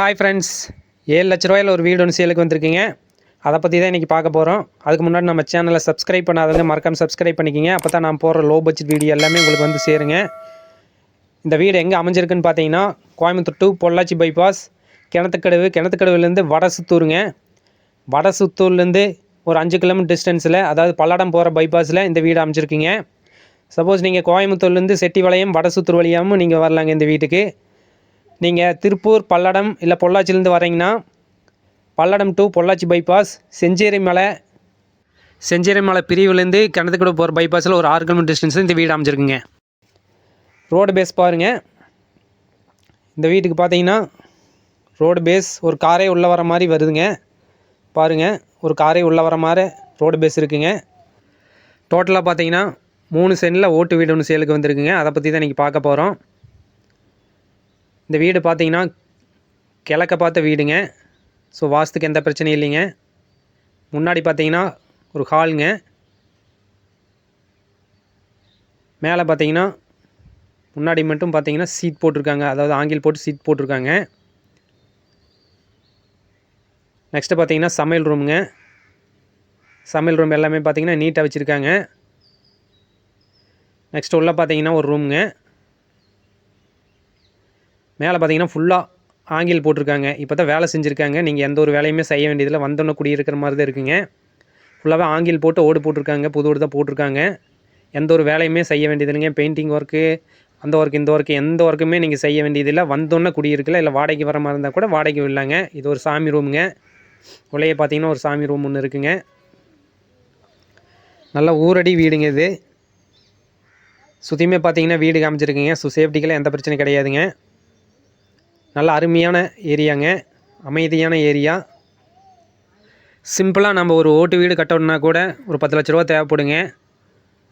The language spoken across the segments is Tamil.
Hi friends. ஏழு லட்ச ரூபாயில் ஒரு வீடு ஒன்று சேலுக்கு வந்திருக்கீங்க. அதை பற்றி தான் இன்றைக்கி பார்க்க போகிறோம் அதுக்கு முன்னாடி நம்ம சேனலை சப்ஸ்கிரைப் பண்ணாதவங்க மறக்காமல் சப்ஸ்கிரைப் பண்ணிக்கிங்க. அப்போ தான் நான் போடுற லோ பட்ஜெட் வீடியோ எல்லாமே உங்களுக்கு வந்து சேருங்க. இந்த வீடு எங்கே அமைஞ்சிருக்குன்னு பார்த்தீங்கன்னா கோயம்புத்தூர் டு பொள்ளாச்சி பைபாஸ் கிணத்துக்கடவு கிணத்துக்கடவுலேருந்து வடசுத்தூருங்க வடசுத்தூர்லேருந்து ஒரு அஞ்சு கிலோமீட்டர் டிஸ்டன்ஸில் அதாவது பல்லடம் போகிற பைபாஸில் இந்த வீடு அமைஞ்சிருக்கீங்க. சப்போஸ் நீங்கள் கோயம்புத்தூர்லேருந்து செட்டிபாளையம் வடசுத்தூர் வழியாகவும் நீங்கள் வரலாங்க இந்த வீட்டுக்கு. நீங்கள் திருப்பூர் பல்லடம் இல்லை பொள்ளாச்சிலேருந்து வரீங்கன்னா பல்லடம் டு பொள்ளாச்சி பைபாஸ் செஞ்சேரி மலை செஞ்சேரி மலை பிரிவுலேருந்து கிணத்துக்கூட போகிற பைபாஸில் ஒரு ஆறு கிலோமீட்டர் டிஸ்டன்ஸில் இந்த வீடு அமைச்சிருக்குங்க ரோடு பேஸ் பாருங்கள் இந்த வீட்டுக்கு பார்த்தீங்கன்னா ரோடு பேஸ் ஒரு காரே உள்ளே வர மாதிரி வருதுங்க. பாருங்கள் ஒரு காரே உள்ளே வர மாதிரி ரோடு பேஸ் இருக்குங்க. டோட்டலாக பார்த்தீங்கன்னா மூணு சென்டில் ஓட்டு வீடு ஒன்று சேலுக்கு வந்திருக்குங்க. அதை பற்றி தான் இன்றைக்கி பார்க்க போகிறோம் இந்த வீடு பார்த்தீங்கன்னா கிழக்க பார்த்த வீடுங்க. ஸோ வாஸ்துக்கு எந்த பிரச்சனையும் இல்லைங்க. முன்னாடி பார்த்தீங்கன்னா ஒரு ஹாலுங்க. மேலே பார்த்தீங்கன்னா முன்னாடி மட்டும் பார்த்தீங்கன்னா சீட் போட்டிருக்காங்க. அதாவது ஆங்கில் போட்டு சீட் போட்டிருக்காங்க. நெக்ஸ்ட்டு பார்த்தீங்கன்னா சமையல் ரூமுங்க. சமையல் ரூம் எல்லாமே பார்த்தீங்கன்னா நீட்டாக வச்சுருக்காங்க. நெக்ஸ்ட் உள்ள பார்த்தீங்கன்னா ஒரு ரூமுங்க. மேலே பார்த்தீங்கன்னா ஃபுல்லாக ஆங்கில் போட்டிருக்காங்க. இப்போ தான் வேலை செஞ்சுருக்காங்க. நீங்கள் எந்த ஒரு வேலையுமே செய்ய வேண்டியதில்லை. வந்தோன்னே குடியிருக்கிற மாதிரி தான் இருக்குங்க. ஃபுல்லாகவே ஆங்கில் போட்டு ஓடு போட்டிருக்காங்க. புது ஓடு தான் போட்டிருக்காங்க. எந்த ஒரு வேலையுமே செய்ய வேண்டியதில்லைங்க. பெயிண்டிங் ஒர்க்கு அந்த ஒர்க் இந்த ஒர்க்கு எந்த ஒர்க்குமே நீங்கள் செய்ய வேண்டியதில்லை. வந்தோன்னே குடியிருக்கல இல்லை வாடகைக்கு வர மாதிரி இருந்தால் கூட வாடகைக்கு இல்லைங்க இது ஒரு சாமி ரூமுங்க உள்ளே பார்த்தீங்கன்னா ஒரு சாமி ரூம் ஒன்று இருக்குங்க. நல்ல ஊரடி வீடுங்க இது. சுற்றியுமே பார்த்தீங்கன்னா வீடு காமிச்சிருக்குங்க. ஸோ சேஃப்டிக்கெல்லாம் எந்த பிரச்சனையும் கிடையாதுங்க. நல்ல அருமையான ஏரியாங்க. அமைதியான ஏரியா. சிம்பிளாக நம்ம ஒரு ஓட்டு வீடு கட்டணும்னா கூட ஒரு பத்து லட்ச ரூபா தேவைப்படுங்க.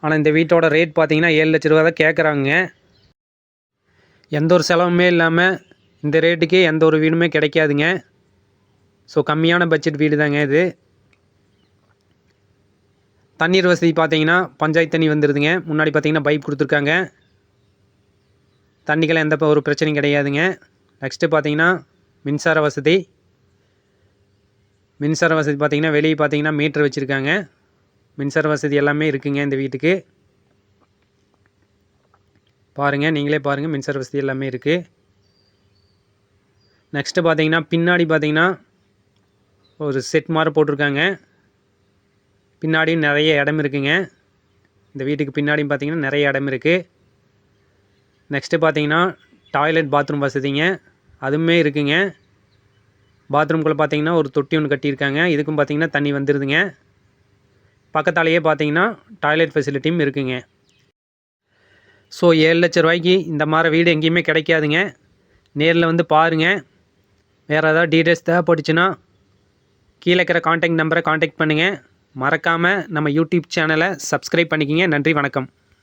ஆனால் இந்த வீட்டோட ரேட் பார்த்தீங்கன்னா ஏழு லட்ச ரூபா தான் கேட்குறாங்க எந்த ஒரு செலவுமே இல்லாமல் இந்த ரேட்டுக்கு எந்த ஒரு வீடுமே கிடைக்காதுங்க. ஸோ கம்மியான பட்ஜெட் வீடு தாங்க இது. தண்ணீர் வசதி பார்த்தீங்கன்னா பஞ்சாயத்து தண்ணி வந்துடுதுங்க முன்னாடி பார்த்தீங்கன்னா பைப் கொடுத்துருக்காங்க. தண்ணிக்கெல்லாம் எந்த ஒரு பிரச்சனையும் கிடையாதுங்க. நெக்ஸ்ட்டு பார்த்தீங்கன்னா மின்சார வசதி. மின்சார வசதி பார்த்தீங்கன்னா வெளியே பார்த்தீங்கன்னா மீட்டர் வச்சுருக்காங்க. மின்சார வசதி எல்லாமே இருக்குங்க இந்த வீட்டுக்கு. பாருங்கள் நீங்களே பாருங்கள் மின்சார வசதி எல்லாமே இருக்குது நெக்ஸ்ட்டு பார்த்தீங்கன்னா பின்னாடி பார்த்தீங்கன்னா ஒரு செட் மாதிரி போட்டிருக்காங்க. பின்னாடியும் நிறைய இடம் இருக்குங்க. இந்த வீட்டுக்கு பின்னாடியும் பார்த்தீங்கன்னா நிறைய இடம் இருக்குது நெக்ஸ்ட்டு பார்த்தீங்கன்னா டாய்லெட் பாத்ரூம் வசதிங்க. அதுவுமே இருக்குங்க. பாத்ரூம்குள்ளே பார்த்தீங்கன்னா ஒரு தொட்டி ஒன்று கட்டியிருக்காங்க. இதுக்கும் பார்த்தீங்கன்னா தண்ணி வந்துடுதுங்க பக்கத்தாலேயே பார்த்தீங்கன்னா டாய்லெட் ஃபெசிலிட்டியும் இருக்குங்க. ஸோ ஏழு லட்ச ரூபாய்க்கு இந்த மாதிரி வீடு எங்கேயுமே கிடைக்காதுங்க. நேரில் வந்து பாருங்கள் வேறு ஏதாவது டீட்டெயில்ஸ் தேவைப்பட்டுச்சுன்னா கீழே இருக்கிற காண்டாக்ட் நம்பரை காண்டாக்ட் பண்ணுங்கள் மறக்காமல் நம்ம யூடியூப் சேனலை சப்ஸ்கிரைப் பண்ணிக்கிங்க. நன்றி வணக்கம்.